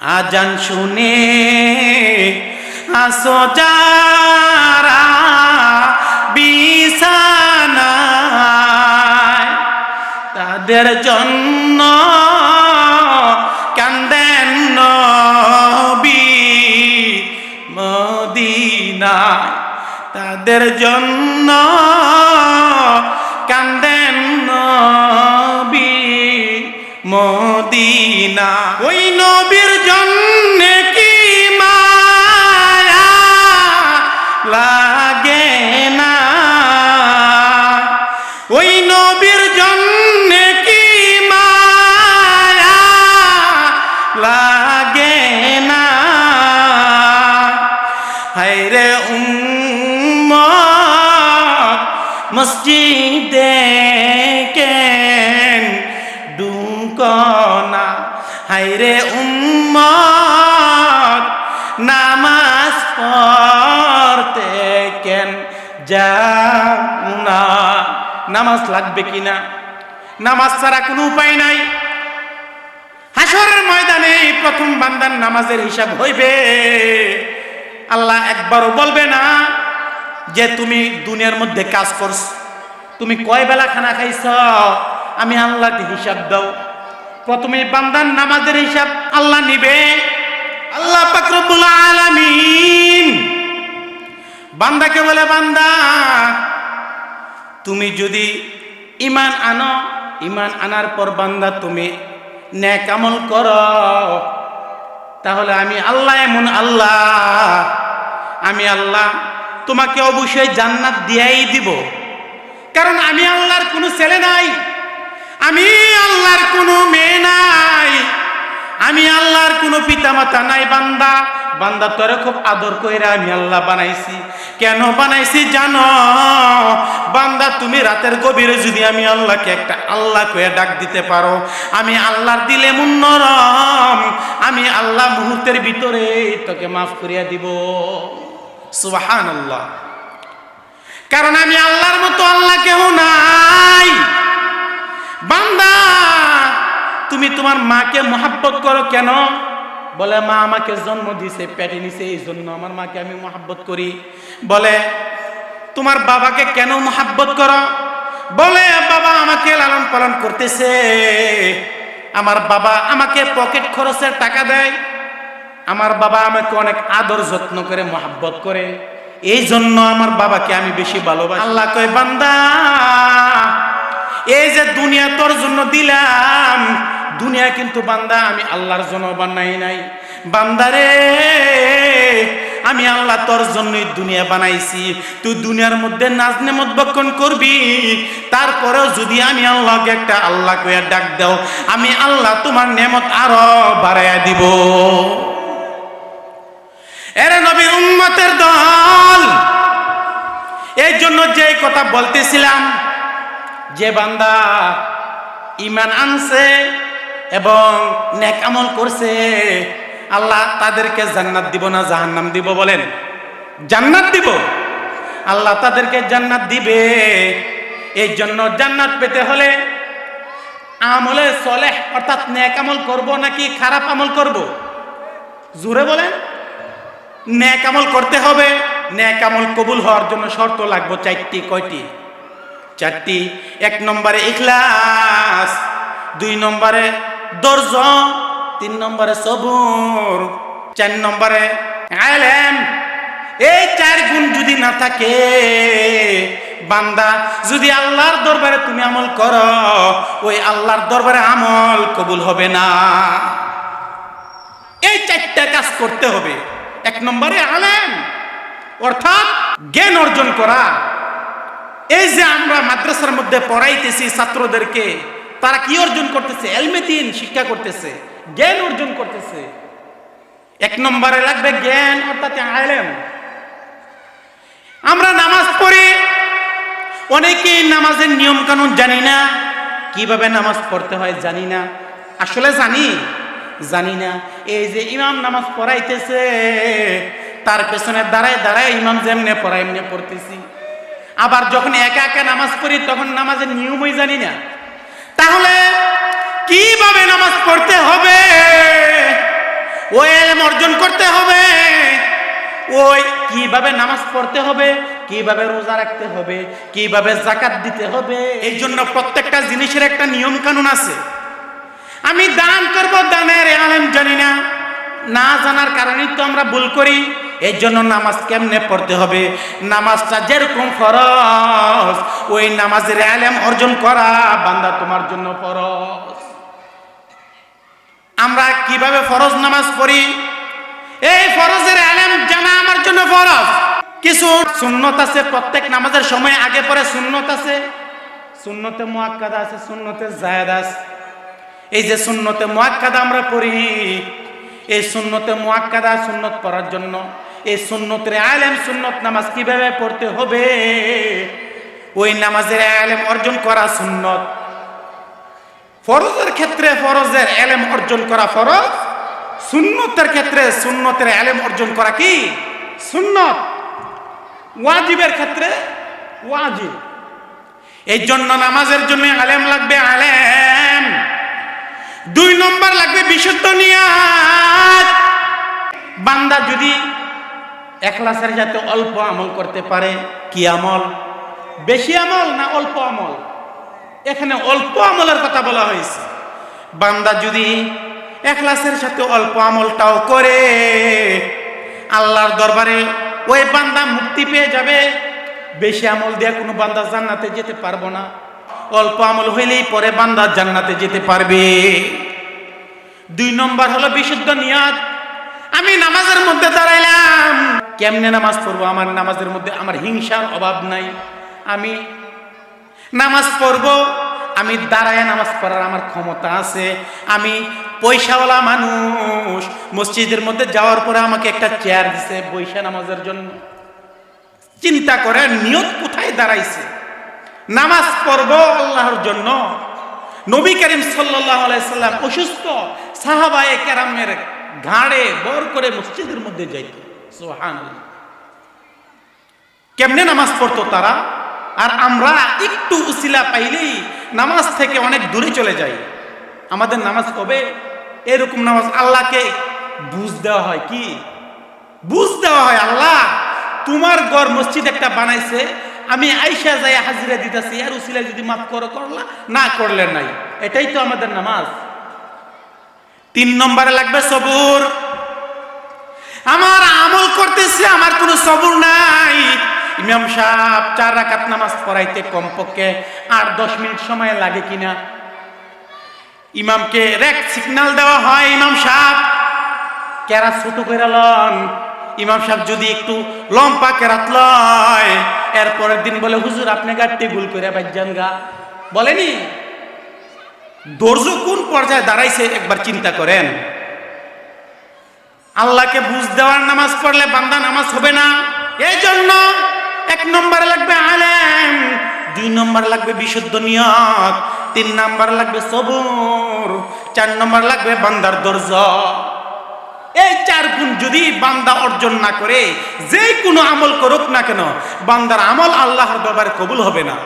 আজান শুনে আসো যারা বিছানায়, তাদের জন্য কান্দেন নবী মদিনায়, তাদের জন্য কান্দেন নবী মদিনা ওই নবীর লাগে না। ওই নবীর জন্য কি মায়া লাগে না? হায়রে উম্মত, মসজিদে কেন ডুকনা হায়রে উম্মত না নামাজ লাগবে কিনা নামাজ ছাড়া কোনো উপায় নাই। হাসরের ময়দানে প্রথম বান্দার নামাজের হিসাব হইবে। আল্লাহ একবারও বলবে না যে, তুমি দুনিয়ার মধ্যে কাজ করছ। তুমি কয় বেলা খানা খাইছ? আমি আল্লাহকে হিসাব দাও। প্রথমে বান্দার নামাজের হিসাব আল্লাহ নিবে। আল্লাহ পাকরবুল আলামিন বান্দাকে বলে, বান্দা, তুমি যদি ইমান আনো ইমান আনার পর বান্দা তুমি ন্যাক আমল করো। তাহলে আমি আল্লাহ এমন আল্লাহ, আমি আল্লাহ তোমাকে অবশ্যই জান্নাত দিয়াই দিব। কারণ আমি আল্লাহর কোনো ছেলে নাই, আমি আল্লাহর কোনো মেয়ে নাই, আমি আল্লাহর কোনো পিতামাতা নাই, বান্দা। বান্দা তোরে খুব আদর কইরা আমি আল্লাহ বানাইছি। কেন বানাইছি জানো? বান্দা, তুমি রাতের গভীরে যদি আমি আল্লাহকে একটা আল্লাহ কয়ে ডাক দিতে পারো, আমি আল্লাহর দিলে মুন্নরম আমি আল্লাহ মুহূর্তের ভিতরে তোকে মাফ করিয়া দিব। সুবাহান আল্লাহ কারণ আমি আল্লাহর মতো আল্লাহ কেউ নাই। বান্দা, তুমি তোমার মাকে মহাব্বত করো কেন? বলে, মা আমাকে জন্ম দিছে, পেটে নিছে এই জন্য আমার মাকে আমি মহাব্বত করি। বলে, তোমার বাবাকে কেন মহাব্বত করো? বলে, বাবা আমাকে লালন পালন করতেছে। আমার বাবা আমাকে পকেট খরচের টাকা দেয়। আমার বাবা আমাকে অনেক আদর যত্ন করে মহাব্বত করে। এই জন্য আমার বাবাকে আমি বেশি ভালোবাসি। আল্লাহ কয়, বান্দা, এই যে দুনিয়া তোর জন্য দিলাম দুনিয়া কিন্তু বান্দা, আমি আল্লাহর জন্য বানাই নাই। বান্দারে আমি আল্লাহ তোর জন্যই দুনিয়া বানাইছি। তুই দুনিয়ার মধ্যে নাচ নেমত বক্ষণ করবি, তারপরেও যদি আমি আল্লাহকে একটা আল্লাহ কয়ে ডাক দাও, আমি আল্লাহ তোমার নেমত আরও বাড়াইয়া দিব। এরে নবীর উম্মতের দল, এই জন্য যে কথা বলতেছিলাম, যে বান্দা ইমান আনছে এবং নেক আমল করছে। আল্লাহ তাদেরকে জান্নাত দিব না, জাহান্নাম দিব বলেন। জান্নাত দিব। আল্লাহ তাদেরকে জান্নাত দিবে। এই জন্য জান্নাত পেতে হলে আমলে চলে অর্থাৎ নেক আমল করব নাকি খারাপ আমল করব? জোরে বলেন। ন্যাক আমল করতে হবে। ন্যাক আমল কবুল হওয়ার জন্য শর্ত লাগবে চারটি, কয়টি? চারটি। এক নম্বরে ইখলাস, দুই নম্বরে দর্জ, তিন নম্বরে সবুর, চার নম্বরে আলেম। এই চার গুণ যদি না থাকে, বান্দা, যদি আল্লাহর দরবারে তুমি আমল করো, ওই আল্লাহর দরবারে আমল কবুল হবে না। এই চারটা কাজ করতে হবে। এক নম্বরে আলেম, অর্থাৎ জ্ঞান অর্জন করা। এই যে আমরা মাদ্রাসার মধ্যে পড়াইতেছি ছাত্রদেরকে তারা কি অর্জন করতেছে? এলমেদিন শিক্ষা করতেছে, জ্ঞান অর্জন করতেছে। এক নম্বরে লাগবে জ্ঞান, অর্থাৎ আলেম। আমরা নামাজ পড়ি, অনেকেই নামাজের নিয়ম কানুন জানি না। কীভাবে নামাজ পড়তে হয় জানি না। আসলে জানি? জানি না। এই যে ইমাম নামাজ পড়াইতেছে, তার পেছনে দাঁড়ায় দাঁড়ায় ইমাম যেমনে পড়ায় এমনি পড়তেছি। আবার যখন একা একা নামাজ পড়ি, তখন নামাজের নিয়মই জানি না। তাহলে কীভাবে নামাজ পড়তে হবে? ওই এলেম অর্জন করতে হবে। ওই কীভাবে নামাজ পড়তে হবে? কীভাবে রোজা রাখতে হবে? কীভাবে জাকাত দিতে হবে? এই জন্য প্রত্যেকটা জিনিসের একটা নিয়ম কানুন আছে। আমি দান করব, দানের আলেম জানি না। না জানার কারণেই তো আমরা ভুল করি। এই জন্য নামাজ কেমনে পড়তে হবে? নামাজটা যেরকম ফরজ, ওই নামাজের আলেম অর্জন করা বান্দা তোমার জন্য ফরজ। আমরা কীভাবে ফরজ নামাজ পড়ি? এই ফরজের আলেম জানা আমার জন্য ফরজ। কিছু সুন্নত আছে, প্রত্যেক নামাজের সময় আগে পরে সুন্নত আছে। সুন্নতে মুয়াক্কাদা আছে, সুন্নতে জায়েদ আছে। এই যে সুন্নতে মুয়াক্কাদা আমরা পড়ি, এই সুন্নতে মুয়াক্কাদা সুন্নত পড়ার জন্য এই সুন্নতের আলেম সুন্নত নামাজ কীভাবে পড়তে হবে? ওই নামাজের আলেম অর্জন করা সুন্নত। ফরজের ক্ষেত্রে ফরজের আলেম অর্জন করা ফরজ। সুন্নতের ক্ষেত্রে সুন্নতের এলেম অর্জন করা কি? সুন্নত। ওয়াজিবের ক্ষেত্রে ওয়াজিব। এই জন্য নামাজের জন্য আলেম লাগবে আলেম। দুই নম্বর লাগবে বিশুদ্ধ নিয়াত বান্দা যদি একলাসের যাতে অল্প আমল করতে পারে, কি আমল? বেশি আমল না অল্প আমল? এখানে অল্প আমলের কথা বলা হয়েছে। বান্দা যদি একলাসের সাথে অল্প আমলটাও করে, আল্লাহর দরবারে ওই বান্দা মুক্তি পেয়ে যাবে, বেশি আমল দিয়ে কোনো বান্দা জান্নাতে যেতে পারব না। অল্প আমল হইলেই পরে বান্দা জান্নাতে যেতে পারবে। দুই নম্বর হলো বিশুদ্ধ নিয়াত। আমি নামাজের মধ্যে দাঁড়াইলাম। কেমনে নামাজ পড়ব? আমার নামাজের মধ্যে আমার হিংসার অভাব নাই। আমি নামাজ পড়ব, আমি দাঁড়ায় নামাজ পড়ার আমার ক্ষমতা আছে। আমি পয়সাওয়ালা মানুষ। মসজিদের মধ্যে যাওয়ার পরে আমাকে একটা চেয়ার দিছে বৈশা নামাজের জন্য। চিন্তা করে নিয়ত কোথায় দাঁড়াইছে? নামাজ পড়ব আল্লাহর জন্য। নবী করিম সাল্লাহ সাল্লাম অসুস্থ। সাহাবায়ে কেরামের ঘাড়ে বর করে মসজিদের মধ্যে যাইত। সোহান কেমনে নামাজ পড়তো তারা? আর আমরা একটু উসিলা পাইলেই নামাজ থেকে অনেক দূরে চলে যাই। আমাদের নামাজ কবে? এরকম নামাজ আল্লাহকে বুঝ দেওয়া হয় কি? বুঝ দেওয়া হয়, আল্লাহ তোমার ঘর মসজিদ একটা বানাইছে, আমি আইসা যাই হাজিরা দিতেছি, আর উসিলা যদি মাফ করো করলা, না করলে নাই। এটাই তো আমাদের নামাজ। তিন নম্বরে লাগবে সবুর। আমার আমল করতেছে, আমার কোনো সবুর নাই। ইমাম সাহেব চার রাকাত নামাজ পড়াইতে কমপক্ষে আর দশ মিনিট সময় লাগে কিনা? ইমামকে রেক সিগন্যাল দেওয়া হয়, ইমাম সাহেব। কেরা ছোট করে লন? ইমাম সাহেব যদি একটু লম্পা কেরাত লয়, এরপরের দিন বলে, হুজুর, আপনি গাড়িটি ভুল করে বাজ্যান গা। বলেনি? দর্জ কোন পর্যায়ে দাঁড়াইছে একবার চিন্তা করেন। আল্লাহকে বুঝ দেওয়ার নামাজ পড়লে বান্দা নামাজ হবে না। এই জন্য এক নম্বরে লাগবে আলেম, দুই নম্বর লাগবে বিশুদ্ধ নিয়ত তিন নম্বর লাগবে সবুর, চার নম্বর লাগবে বান্দার দর্জ। এই চার গুণ যদি বান্দা অর্জন না করে যে কোনো আমল করুক না কেন, বান্দার আমল আল্লাহর দরবারে কবুল হবে না।